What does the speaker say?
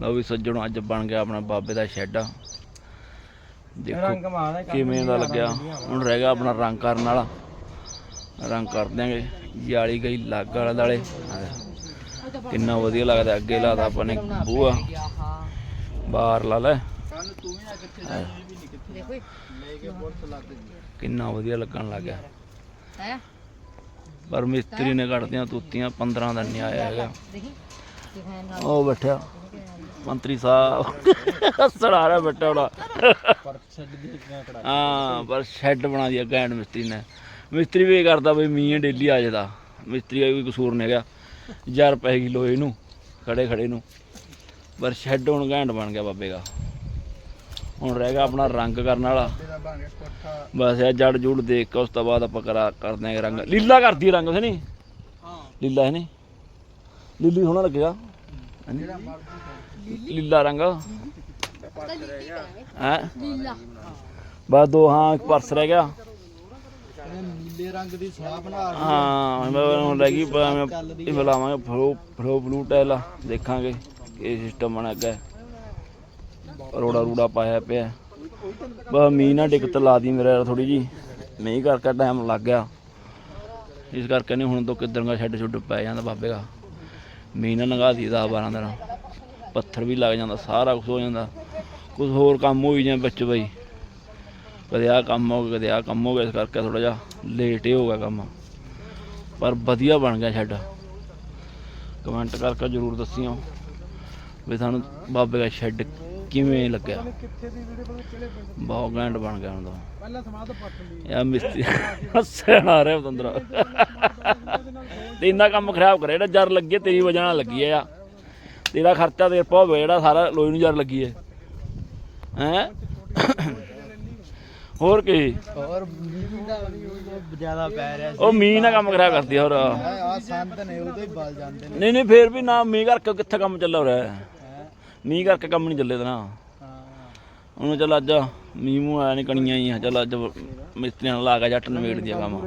ਲਓ ਵੀ ਸੱਜਣੋ ਅੱਜ ਬਣ ਗਿਆ ਆਪਣਾ ਬਾਬੇ ਦਾ ਸ਼ੈੱਡ। ਦੇਖੋ ਰੰਗ ਮਾਰਦਾ ਕਿਵੇਂ ਦਾ ਲੱਗਿਆ। ਹੁਣ ਰਹਿ ਗਿਆ ਆਪਣਾ ਰੰਗ ਕਰਨ ਵਾਲਾ। ਰੰਗ ਕਰ ਦਿਆਂਗੇ। ਜਾਲੀ ਗਈ ਲੱਗ ਵਾਲੇ ਦਾਲੇ। ਕਿੰਨਾ ਵਧੀਆ ਲੱਗਦਾ ਅੱਗੇ ਲਾਦਾ ਆਪਾਂ ਨੇ ਬੂਆ ਬਾਹਰ ਲਾ ਲੈ। ਦੇਖੋ ਕਿੰਨਾ ਵਧੀਆ ਲੱਗਣ ਲੱਗ ਗਿਆ। ਹੈ? ਪਰ ਮਿਸਤਰੀ ਨੇ ਕੱਢਦੀਆਂ ਤੂਤੀਆਂ 15 ਦਾ ਨਹੀਂ ਆਇਆ ਹੈਗਾ। ਦੇਖੀ ਉਹ ਬੈਠਿਆ। ਮੰਤਰੀ ਸਾਹਿਬ। ਹੱਸਣ ਆ ਰਿਹਾ ਬੈਠਾ ਉਹਦਾ ਪਰ ਛੱਡ ਦੇ ਕੜਾ ਹਾਂ ਪਰ ਸ਼ੈੱਡ ਬਣਾ ਦਿਆ ਗੈਂਡ ਮਿਸਤਰੀ ਨੇ। ਮਿਸਤਰੀ ਵੀ ਇਹ ਕਰਦਾ ਬਈ ਮੀਂਹ ਡੇਲੀ ਆ ਜਾਂਦਾ ਮਿਸਤਰੀ ਦਾ ਵੀ ਕਸੂਰ ਨਹੀਂ ਹੈਗਾ। ਹਜ਼ਾਰ ਰੁਪਏ ਕਿਲੋ ਇਹਨੂੰ ਖੜੇ ਖੜੇ ਨੂੰ। ਪਰ ਸ਼ੈੱਡ ਹੁਣ ਘੈਂਟ ਬਣ ਗਿਆ ਬਾਬੇ ਦਾ। ਹੁਣ ਰਹਿ ਗਿਆ ਆਪਣਾ ਰੰਗ ਕਰਨ ਵਾਲਾ। ਬਸ ਇਹ ਜੜ ਜੁੜ ਦੇਖ ਕੇ ਉਸ ਤੋਂ ਬਾਅਦ ਆਪਾਂ ਕਰਾ ਕਰਦੇ ਆਂਗੇ ਰੰਗ। ਲੀਲਾ ਕਰਦੀ ਰੰਗ ਨਹੀਂ ਹਾਂ। ਲੀਲਾ ਹੈ ਨਹੀਂ ਲੀਲੀ ਸੋਹਣਾ ਲੱਗੇਗਾ ਹਾਂਜੀ। ਲੀਲਾ। ਰੰਗ। ਹੈ? ਲੀਲਾ। ਬਸ ਦੋ ਹਾਂ ਇੱਕ ਪਰਸ ਰਹਿ ਗਿਆ। ਨੀਲੇ ਰੰਗ ਦੀ ਸਲਾਹ ਬਣਾ ਹਾਂ। ਮੈਂ ਹੁਣ ਲੱਗੀ ਇਹ ਬੁਲਾਵਾਂਗੇ ਫਰੋ ਫਰੋ ਬਲੂ ਟੈਲ ਦੇਖਾਂਗੇ ਕੀ ਸਿਸਟਮ ਬਣ ਅੱਗੇ ਰੋੜਾ ਰੂੜਾ ਪਾਇਆ ਪਿਆ। ਬਸ ਮੀਂਹ ਨਾ ਦਿੱਕਤ ਲਾ ਦੀ ਮੇਰੇ ਥੋੜੀ ਜੀ ਮੀਂਹ ਕਰਕੇ ਟਾਈਮ ਲੱਗ ਗਿਆ। ਇਸ ਕਰਕੇ ਨਹੀਂ ਹੁਣ ਤੋਂ ਕਿੱਧਰ ਦਾ ਛੱਡ ਛੁੱਡ ਪੈ ਜਾਂਦਾ ਬਾਬੇ ਦਾ। ਮੀਂਹ ਨਾ ਨਗਾ ਦੀ 10 12 ਦਿਨ। ਪੱਥਰ ਵੀ ਲੱਗ ਜਾਂਦਾ ਸਾਰਾ ਕੁਝ ਹੋ ਜਾਂਦਾ। ਕੁਝ ਹੋਰ ਕੰਮ ਹੋਈ ਜਾਂ ਵਿੱਚ ਬਈ। ਕਦੇ ਆ ਕੰਮ ਹੋ ਗਿਆ ਕਦੇ ਆ ਕੰਮ ਹੋ ਗਿਆ ਇਸ ਕਰਕੇ ਥੋੜਾ ਜਿਹਾ ਲੇਟ ਹੀ ਹੋ ਗਿਆ ਕੰਮ। ਪਰ ਵਧੀਆ ਬਣ ਗਿਆ ਸ਼ੈੱਡ ਕਮੈਂਟ ਕਰਕੇ ਜਰੂਰ ਦੱਸਿਓ ਵੀ ਤੁਹਾਨੂੰ ਬਾਬੇ ਦਾ ਸ਼ੈੱਡ ਕਿਵੇਂ ਲੱਗਿਆ। ਬਹੁਤ ਘੈਂਟ ਬਣ ਗਿਆ ਹੁਣ ਤਾਂ। ਪਹਿਲਾਂ ਸਮਾਂ ਤਾਂ ਪੱਟ ਲਈ। ਯਾ ਮਿਸਤਰੀ ਹੱਸਣ ਆ ਰਿਹਾ ਬਤੰਦਰਾ ਤੇ ਇੰਨਾ ਕੰਮ ਖਰਾਬ ਕਰਿਆ ਜਿਹੜਾ ਜਰ ਲੱਗੀ ਤੇਰੀ ਵਜ੍ਹਾ ਨਾਲ ਲੱਗੀ ਆ ਤੇਰਾ ਖਰਚਾ ਤੇ ਹੋਵੇ ਜਿਹੜਾ ਸਾਰਾ ਲੋਈ ਨੂੰ ਜਰ ਲੱਗੀ ਹੈ ਹੈ? ਹੋਰ ਕੀ? ਹੋਰ ਜ਼ਿਆਦਾ ਪੈ ਰਿਹਾ ਉਹ ਮੀਂਹ ਨਾਲ ਕੰਮ ਖਰਾਬ ਕਰਦੀ ਹੋਰ। ਆ ਸੰਤ ਨੇ ਉਹਦੇ ਹੀ ਬਲ ਜਾਂਦੇ ਨੇ। ਨਹੀਂ ਨਹੀਂ ਫੇਰ ਵੀ ਨਾ ਮੀਂਹ ਕਰਕੇ ਕਿੱਥੇ ਕੰਮ ਚੱਲ ਰਿਹਾ। ਮੀਂਹ ਕਰਕੇ ਕੰਮ ਨਹੀਂ ਚੱਲੇ ਤਾਂ ਨਾ। ਹਾਂ। ਉਹਨੂੰ ਚੱਲ ਅੱਜ ਮੀਂਹ ਮੂੰਹ ਆਇਆ ਨਹੀਂ ਕਣੀਆਂ ਹੀ ਆ ਚੱਲ ਅੱਜ ਮਿਸਤਰੀਆਂ ਨਾਲ ਲਾ ਕੇ ਜੱਟ ਨਵੇੜ ਦਿਆ ਕੰਮ।